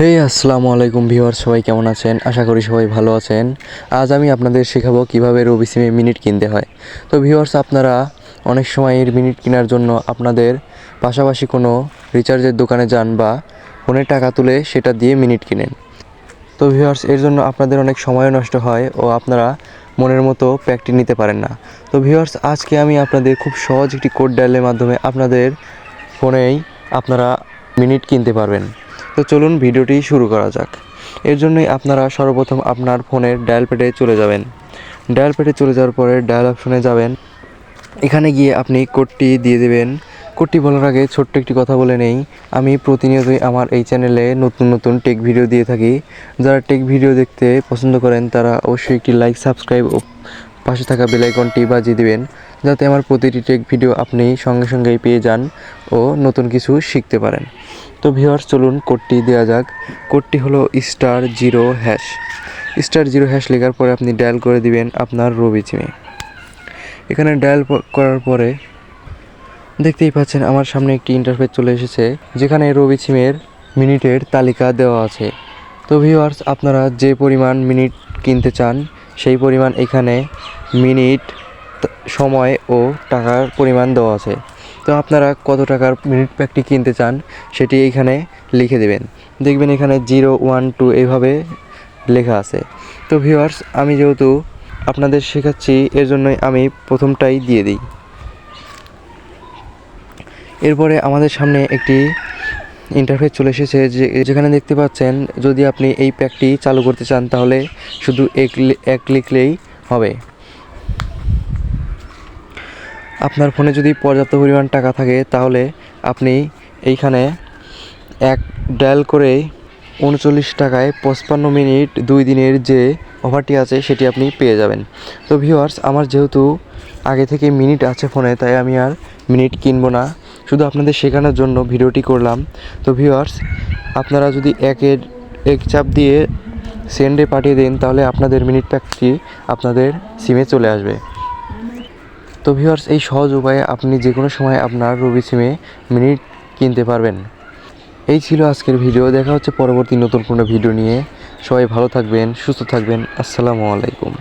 হে আসসালামু আলাইকুম ভিউয়ার সবাই কেমন আছেন? আশা করি সবাই ভালো আছেন। আজ আমি আপনাদের শেখাবো কীভাবে রবি সিমে মিনিট কিনতে হয়। তো ভিউয়ার্স, আপনারা অনেক সময় এর মিনিট কেনার জন্য আপনাদের পাশাপাশি কোনো রিচার্জের দোকানে যান বা ফোনে টাকা তুলে সেটা দিয়ে মিনিট কিনেন। তো ভিউয়ার্স, এর জন্য আপনাদের অনেক সময় নষ্ট হয় ও আপনারা মনের মতো প্যাকটি নিতে পারেন না। তো ভিউয়ার্স, আজকে আমি আপনাদের খুব সহজ একটি কোড ডায়ালের মাধ্যমে আপনাদের ফোনেই আপনারা মিনিট কিনতে পারবেন। তো চলুন ভিডিওটি শুরু করা যাক। এর জন্যই আপনারা সর্বপ্রথম আপনার ফোনের ডায়াল প্যাডে চলে যাবেন। ডায়াল প্যাডে চলে যাওয়ার পরে ডায়াল অপশনে যাবেন। এখানে গিয়ে আপনি কোডটি দিয়ে দেবেন। কোডটি বলার আগে ছোট্ট একটি কথা বলে নেই। আমি প্রতিনিয়তই আমার এই চ্যানেলে নতুন নতুন টেক ভিডিও দিয়ে থাকি। যারা টেক ভিডিও দেখতে পছন্দ করেন, তারা অবশ্যই একটি লাইক, সাবস্ক্রাইব পাশে থাকা বেল আইকনটি বাজিয়ে দিবেন, যাতে আমার প্রতিটি টেক ভিডিও আপনি সঙ্গে সঙ্গেই পেয়ে যান ও নতুন কিছু শিখতে পারেন। তো ভিওয়ার্স চলুন কোডটি দেওয়া যাক। কোডটি হলো star zero hash star zero hash লেখার পরে আপনি ডায়াল করে দিবেন আপনার রবি চিমে এখানে ডায়াল করার পরে দেখতেই পাচ্ছেন আমার সামনে একটি ইন্টারফেস চলে এসেছে, যেখানে রবি সিমের মিনিটের তালিকা দেওয়া আছে। তো ভিউয়ার্স আপনারা যে পরিমাণ মিনিট কিনতে চান সেই পরিমাণ এখানে মিনিট সময় ও টাকার পরিমাণ দেওয়া আছে। তো আপনারা কত টাকার মিনিট প্যাকটি কিনতে চান সেটি এখানে লিখে দেবেন। দেখবেন এখানে জিরো, ওয়ান, টু এইভাবে লেখা আছে। তো ভিউয়ার্স, আমি যেহেতু আপনাদের শেখাচ্ছি, এর জন্যই আমি প্রথমটাই দিয়ে দিই। এরপরে আমাদের সামনে একটি ইন্টারফেস চলে এসেছে যে, যেখানে দেখতে পাচ্ছেন, যদি আপনি এই প্যাকটি চালু করতে চান, তাহলে শুধু এক এক লিখলেই হবে। আপনার ফোনে যদি পর্যাপ্ত পরিমাণ টাকা থাকে, তাহলে আপনি এইখানে এক ডায়াল করে উনচল্লিশ টাকায় পঁচপান্ন মিনিট দুই দিনের যে অফারটি আছে, সেটি আপনি পেয়ে যাবেন। তো ভিউয়ার্স আমার যেহেতু আগে থেকে মিনিট আছে ফোনে, তাই আমি আর মিনিট কিনবো না। শুধু আপনাদের শেখানোর জন্য ভিডিওটি করলাম। তো ভিউয়ার্স, আপনারা যদি একের এক চাপ দিয়ে সেন্ডে পাঠিয়ে দেন, তাহলে আপনাদের মিনিট প্যাকটি আপনাদের সিমে চলে আসবে। তো ভিউয়ার্স, এই সহজ উপায়ে আপনি যে কোনো সময় আপনার রবি সিমে মিনিট কিনতে পারবেন। এই ছিল আজকের ভিডিও। দেখা হচ্ছে পরবর্তী নতুন কোনো ভিডিও নিয়ে। সবাই ভালো থাকবেন, সুস্থ থাকবেন। আসসালামু আলাইকুম।